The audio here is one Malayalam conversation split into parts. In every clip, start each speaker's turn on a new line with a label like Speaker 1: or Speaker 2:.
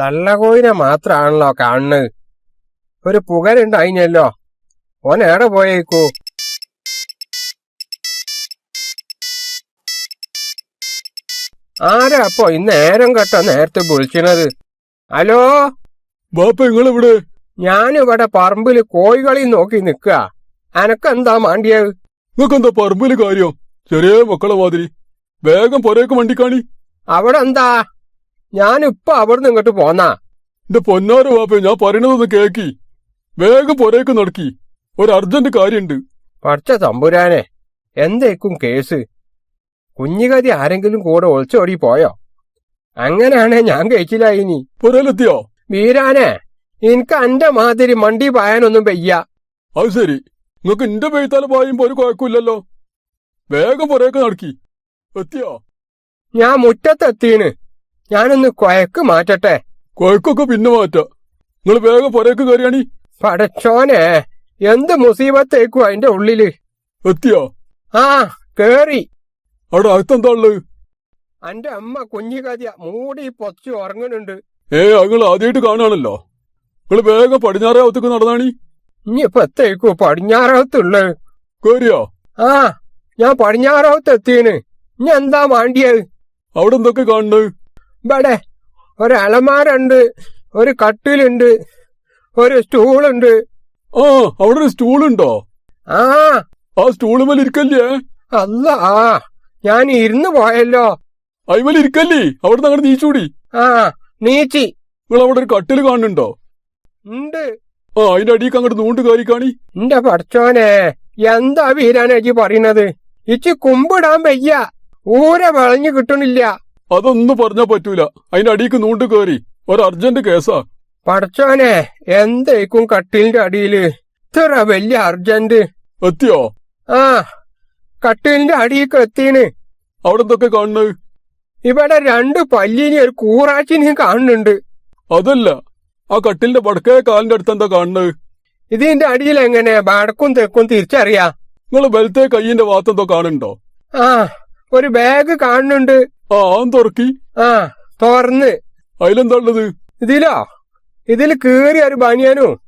Speaker 1: തള്ളകോയിനെ മാത്രാണല്ലോ കാണുന്നത് ഒരു പുകരുണ്ടായിനല്ലോ ഓൻ എവിടെ പോയേക്കൂ? ആരാ അപ്പോ ഇന്ന് നേരം കെട്ട നേരത്തെ വിളിച്ചത് ഹലോ?
Speaker 2: ബാപ്പ നിങ്ങളിവിടെ?
Speaker 1: ഞാനിവിടെ പറമ്പിൽ കോഴികളി നോക്കി നിക്ക. അനക്കെന്താ മാണ്ടിയത്
Speaker 2: നിങ്ങൾക്ക് എന്താ പറമ്പിൽ കാര്യം? ചെറിയ മക്കളെ മാതിരി. വേഗം പൊരേക്ക് വണ്ടിക്കാണി
Speaker 1: അവിടെ എന്താ ഞാനിപ്പൊ അവിടുന്ന് ഇങ്ങോട്ട് പോന്നാ.
Speaker 2: എന്റെ പൊന്നാര വാപ്പ ഞാൻ പറയണതൊന്ന് കേക്കി. വേഗം പൊരേക്ക് നടക്കി. ഒരു അർജന്റ് കാര്യണ്ട്.
Speaker 1: പഠിച്ച തമ്പുരാനെ എന്തേക്കും കേസ്? കുഞ്ഞുകതി ആരെങ്കിലും കൂടെ ഒളിച്ചോടി പോയോ? അങ്ങനെയാണെ ഞാൻ കഴിച്ചില്ല
Speaker 2: ഇനി.
Speaker 1: പുരലെത്തിയോ വീരാനെ എനിക്ക് എന്റെ മാതിരി മണ്ടി പായാനൊന്നും പെയ്യ.
Speaker 2: അത് ശരി. നിങ്ങക്ക് എന്റെ പെയ്ത്താൽ പായുമ്പോ ഒരു കുഴക്കമില്ലല്ലോ വേഗം പൊരേക്ക് നടക്കി. എത്തിയോ?
Speaker 1: ഞാൻ മുറ്റത്തെത്തീന്. ഞാനൊന്ന് കൊയക്ക് മാറ്റട്ടെ.
Speaker 2: കൊയക്കൊക്കെ പിന്നെ മാറ്റാ. നിങ്ങൾ വേഗം പുരക്ക് കയറിയാണി.
Speaker 1: പടച്ചോനെ എന്ത് മുസീബത്തേക്കും അതിന്റെ ഉള്ളിൽ?
Speaker 2: എത്തിയോ?
Speaker 1: ആ കേറി.
Speaker 2: അവിടെ അകത്തെന്താ ഉള്ളത്
Speaker 1: അന്റെ അമ്മ കുഞ്ഞുകതിയ മൂടി പൊച്ചു ഉറങ്ങുന്നുണ്ട്.
Speaker 2: ഏ അങ്ങൾ ആദ്യമായിട്ട് കാണുകയാണല്ലോ. നിങ്ങൾ വേഗം പടിഞ്ഞാറേ അകത്തേക്ക് നടന്നാണി.
Speaker 1: ഇനി എത്തേക്കു പടിഞ്ഞാറകത്തുള്ളത്
Speaker 2: കേറിയോ?
Speaker 1: ആ ഞാൻ പടിഞ്ഞാറകത്ത് എത്തിയന് ഇനി എന്താ മാണ്ടിയത്
Speaker 2: അവിടെ എന്തൊക്കെ കാണുന്നത്?
Speaker 1: ഇവിടെ ഒരു അലമാരുണ്ട് ഒരു കട്ടിലുണ്ട് ഒരു സ്റ്റൂളുണ്ട്.
Speaker 2: ആ അവിടെ ഒരു സ്റ്റൂളുണ്ടോ?
Speaker 1: ആ.
Speaker 2: ആ സ്റ്റൂൾ മേൽ ഇരിക്കല്ലേ?
Speaker 1: അല്ല ആ. ഞാൻ ഇരുന്ന് പോയല്ലോ.
Speaker 2: അയിമേൽ ഇരിക്കല്ലേ? അവിടെ നിന്ന് നീച്ചൂടി.
Speaker 1: ആ നീച്ചി.
Speaker 2: നിങ്ങൾ അവിടെ ഒരു കട്ടിൽ കാണുന്നുണ്ടോ?
Speaker 1: ഉണ്ട്.
Speaker 2: ആ അതിന്റെ അടിയിൽ അങ്ങോട്ട് നൂണ്ട് കാര്യ കാണി.
Speaker 1: എന്റെ പഠിച്ചോനെ എന്താ വീരാനജി പറയുന്നത്? ഇച്ചി കുമ്പിടാൻ വയ്യ. ഊരെ വളഞ്ഞു കിട്ടണില്ല.
Speaker 2: അതൊന്നും പറഞ്ഞാ പറ്റൂല. അതിന്റെ അടിക്ക് നൂണ്ട് കയറി ഒരു അർജന്റ് കേസാ.
Speaker 1: പഠിച്ചോനെ എന്തേക്കും കട്ടിലിന്റെ അടിയിൽ? ഇത്ര വലിയ അർജന്റ്.
Speaker 2: എത്തിയോ?
Speaker 1: ആ കട്ടിലിന്റെ അടിയൊക്കെ എത്തീന്.
Speaker 2: അവിടെ എന്തൊക്കെ കാണുന്നത്
Speaker 1: ഇവിടെ രണ്ട് പല്ലിനെയും ഒരു കൂറാച്ചിനെയും കാണുന്നുണ്ട്.
Speaker 2: അതല്ല ആ കട്ടിലിന്റെ വടക്കേ കാലിന്റെ അടുത്ത് എന്താ കാണുന്നത്
Speaker 1: ഇതിന്റെ അടിയിൽ എങ്ങനെ? വടക്കും തെക്കും തിരിച്ചറിയാ.
Speaker 2: നിങ്ങൾ വലത്തെ കയ്യിന്റെ ഭാഗത്ത് എന്തോ കാണുന്നുണ്ടോ?
Speaker 1: ആ ഒരു ബാഗ് കാണുന്നുണ്ട്.
Speaker 2: ആ തുറക്കി
Speaker 1: ആ തുറന്ന്
Speaker 2: അതിലെന്താണുള്ളത്
Speaker 1: ഇതിലാ? ഇതിൽ കീറിയ ഒരു ബനിയനും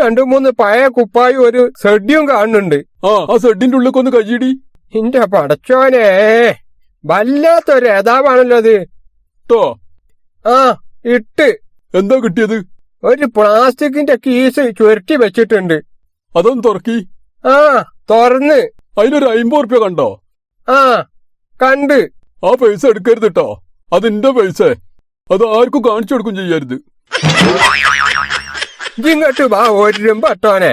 Speaker 1: രണ്ടു മൂന്ന് പഴയ കുപ്പായും ഒരു സെഡിയും കാണുന്നുണ്ട്.
Speaker 2: ആ ആ സെഡിന്റെ ഉള്ളിൽ ഒന്ന് കയ്യിടി
Speaker 1: എന്റെ പടച്ചോനെ വല്ലാത്തൊരു ഏതാവാണല്ലോ അത്.
Speaker 2: ട്ടോ.
Speaker 1: ആ ഇട്ട്.
Speaker 2: എന്താ കിട്ടിയത്?
Speaker 1: ഒരു പ്ലാസ്റ്റിക്കിന്റെ കീസ് ചുരുട്ടി വെച്ചിട്ടുണ്ട്.
Speaker 2: അതൊന്ന് തുറക്കി
Speaker 1: ആ തുറന്ന്
Speaker 2: അതിലൊരു അമ്പത് റുപ്യ കണ്ടോ?
Speaker 1: ആ കണ്ട്.
Speaker 2: ആ പൈസ എടുക്കരുത് കേട്ടോ അതെന്റെ പൈസ. അത് ആർക്കും കാണിച്ചു കൊടുക്കും ചെയ്യരുത്.
Speaker 1: ഇങ്ങോട്ട് വാ ഒരു പട്ടോനെ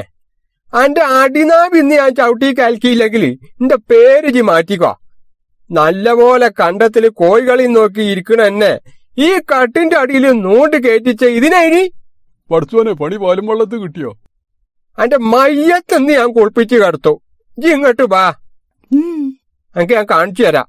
Speaker 1: അന്റെ അടിനാവിന്ന് ഞാൻ ചവിട്ടി കലക്കിയില്ലെങ്കിൽ എന്റെ പേര് ജി മാറ്റിക്കോ. നല്ലപോലെ കണ്ടത്തിൽ കോഴികളി നോക്കി ഇരിക്കണ എന്നെ ഈ കട്ടിന്റെ അടിയിൽ നൂണ്ട് കയറ്റിച്ച ഇതിനായി
Speaker 2: പഠിച്ചോനെ പണി പാലും വെള്ളത്ത് കിട്ടിയോ?
Speaker 1: അന്റെ മയ്യത്തെന്ന് ഞാൻ കുളിപ്പിച്ച് കടത്തു. ജി ഇങ്ങോട്ട് വാ. എനിക്ക് ഞാൻ കാണിച്ചു തരാം.